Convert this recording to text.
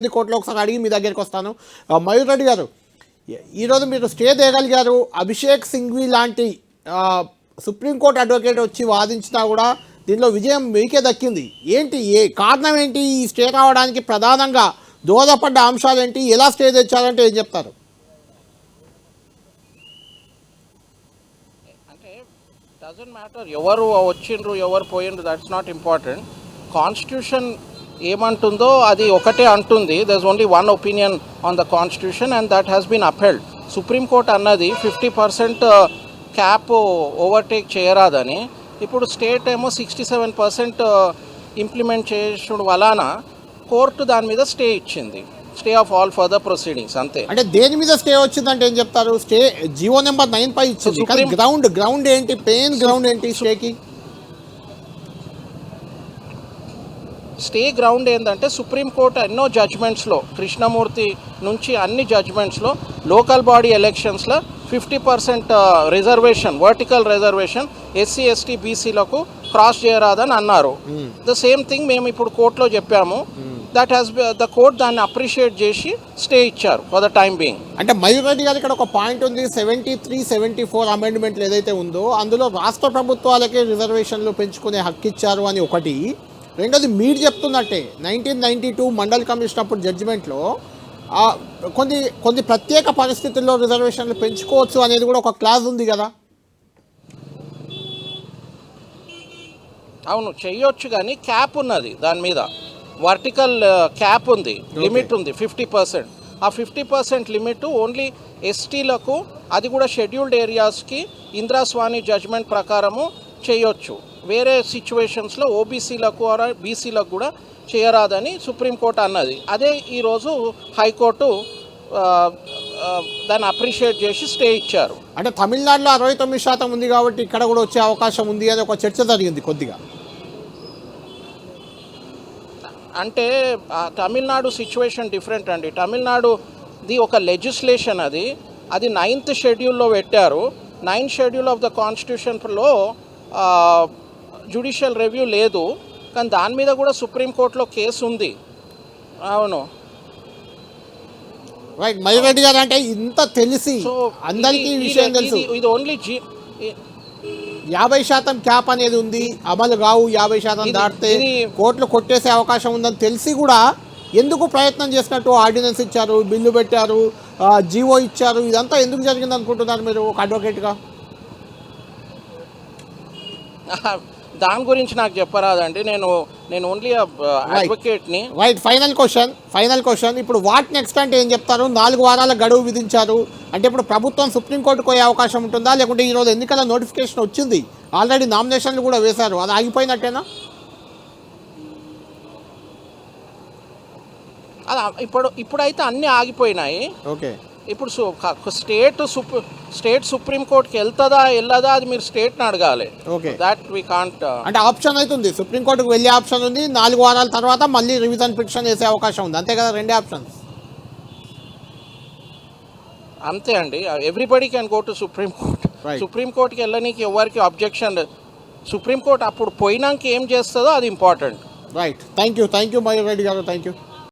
Supreme కోర్టులో ఒకసారి అడిగి మీ దగ్గరికి వస్తాను. మయూర్ రెడ్డి గారు ఈరోజు మీరు స్టే తేయగలిగారు అభిషేక్ సింఘ్వి లాంటి సుప్రీంకోర్టు అడ్వకేట్ వచ్చి వాదించినా కూడా దీనిలో విజయం మీకే దక్కింది. ఏంటి ఏ కారణం ఏంటి ఈ స్టే రావడానికి ప్రధానంగా దోహదపడ్డ అంశాలు ఏంటి? ఎలా స్టే తెచ్చారంటే ఏం చెప్తారు? అంటే డజంట్ మ్యాటర్ ఎవరు వచ్చిండ్రు ఎవరు పోయిండ్రు దట్స్ నాట్ ఇంపార్టెంట్ కాన్స్టిట్యూషన్ ఏమంటుందో అది ఒకటే అంటుంది. There's only one opinion on the constitution and that has been upheld supreme court అన్నది ఫిఫ్టీ పర్సెంట్ క్యాప్ ఓవర్టేక్ చేయరాదని. ఇప్పుడు స్టేట్ ఏమో సిక్స్టీ సెవెన్ పర్సెంట్ ఇంప్లిమెంట్ చేసిన వలన కోర్టు దాని మీద స్టే ఇచ్చింది. Stay of all further proceedings అంతే. అంటే దేని మీద స్టే వచ్చిందంటే ఏం చెప్తారు? స్టే జియో నెంబర్ నైన్ పై ఇచ్చింది. గ్రౌండ్ గ్రౌండ్ ఏంటి? పెయిన్ గ్రౌండ్ ఏంటి స్టేకి స్టే గ్రౌండ్ ఏంటంటే సుప్రీంకోర్టు ఎన్నో జడ్జ్మెంట్స్లో కృష్ణమూర్తి నుంచి అన్ని జడ్జ్మెంట్స్లో లోకల్ బాడీ ఎలక్షన్స్లో fifty percent reservation vertical reservation SC ST బీసీలకు క్రాస్ చేయరాదని అన్నారు. ద సేమ్ థింగ్ మేము ఇప్పుడు కోర్టులో చెప్పాము. దట్ హ్యాస్ ద కోర్ట్ దాన్ని అప్రిషియేట్ చేసి స్టే ఇచ్చారు ఫర్ ద టైం బీయింగ్ అంటే మయూర్ రెడ్డి గారు ఇక్కడ ఒక పాయింట్ ఉంది సెవెంటీ త్రీ సెవెంటీ ఫోర్ అమెండ్మెంట్లు ఏదైతే ఉందో అందులో రాష్ట్ర ప్రభుత్వాలకే రిజర్వేషన్లు పెంచుకునే హక్కు ఇచ్చారు అని ఒకటి. రెండోది మీరు చెప్తున్నట్టే nineteen ninety two Mandal commission అప్పుడు జడ్జిమెంట్లో కొన్ని కొన్ని ప్రత్యేక పరిస్థితుల్లో రిజర్వేషన్లు పెంచుకోవచ్చు అనేది కూడా ఒక క్లాజ్ ఉంది కదా. అవును చెయ్యొచ్చు కానీ క్యాప్ ఉన్నది దాని మీద. వర్టికల్ క్యాప్ ఉంది లిమిట్ ఉంది ఫిఫ్టీ పర్సెంట్ ఆ ఫిఫ్టీ పర్సెంట్ లిమిట్ ఓన్లీ ఎస్టీలకు అది కూడా షెడ్యూల్డ్ ఏరియాస్కి ఇంద్రాస్వామి జడ్జ్మెంట్ ప్రకారము చేయొచ్చు. వేరే సిచ్యువేషన్స్లో ఓబీసీలకు బీసీలకు కూడా చేయరాదని సుప్రీంకోర్టు అన్నది. అదే ఈరోజు హైకోర్టు దాన్ని అప్రిషియేట్ చేసి స్టే ఇచ్చారు. అంటే తమిళనాడులో అరవై తొమ్మిది శాతం ఉంది కాబట్టి ఇక్కడ కూడా వచ్చే అవకాశం ఉంది అని ఒక చర్చ జరిగింది కొద్దిగా. అంటే తమిళనాడు సిచ్యువేషన్ డిఫరెంట్ అండి. తమిళనాడుది ఒక లెజిస్లేషన్ అది. అది నైన్త్ షెడ్యూల్లో పెట్టారు. నైన్త్ షెడ్యూల్ ఆఫ్ ద కాన్స్టిట్యూషన్లో జుడిషియల్ రివ్యూ లేదు కానీ దాని మీద కూడా సుప్రీంకోర్టులో కేసు ఉంది. అవును. రైట్ మయూర్ రెడ్డి గారు అంటే ఇంత తెలిసి అందరికీ విషయం తెలుసు. ఇది- ఓన్లీ జీ యాభై శాతం క్యాప్ అనేది ఉంది అమలు కావు యాభై శాతం దాటితే కోర్టులు కొట్టేసే అవకాశం ఉందని తెలిసి కూడా ఎందుకు ప్రయత్నం చేసినట్టు ఆర్డినెన్స్ ఇచ్చారు బిల్లు పెట్టారు జీవో ఇచ్చారు ఇదంతా ఎందుకు జరిగింది అనుకుంటున్నారు మీరు ఒక అడ్వకేట్గా దాని గురించి నాకు చెప్పరాదండి. నేను నేను only అడ్వకేట్ని right final question final question ఇప్పుడు వాట్ నెక్స్ట్ అంటే ఏం చెప్తారు? నాలుగు వారాల గడువు విధించారు. అంటే ఇప్పుడు ప్రభుత్వం సుప్రీంకోర్టుకు పోయే అవకాశం ఉంటుందా? లేకుంటే ఈరోజు ఎన్నికల నోటిఫికేషన్ వచ్చింది. ఆల్రెడీ నామినేషన్లు కూడా వేశారు. అది ఆగిపోయినట్టేనా? అది ఇప్పుడు ఇప్పుడైతే అన్నీ ఆగిపోయినాయి. ఓకే ఇప్పుడు స్టేట్ సుప్ స్టేట్ సుప్రీం కోర్టుకి వెళ్తుందా వెళ్ళదా అది మీరు స్టేట్ని అడగాలి. ఓకే. దాట్ వీ కాంట్ అంటే ఆప్షన్ అయితే ఉంది సుప్రీంకోర్టుకు వెళ్ళే ఆప్షన్ ఉంది. నాలుగు వారాల తర్వాత మళ్ళీ రివిజన్ పిటిషన్ వేసే అవకాశం ఉంది. అంతే కదా రెండే ఆప్షన్స్? అంతే అండి. Everybody can go to supreme court. Supreme కోర్టుకి వెళ్ళనీకి ఎవరికి అబ్జెక్షన్ సుప్రీం కోర్ట్ అప్పుడు పోయినాక ఏం చేస్తుందో అది important right thank you thank you Mayur Reddy garu. Thank you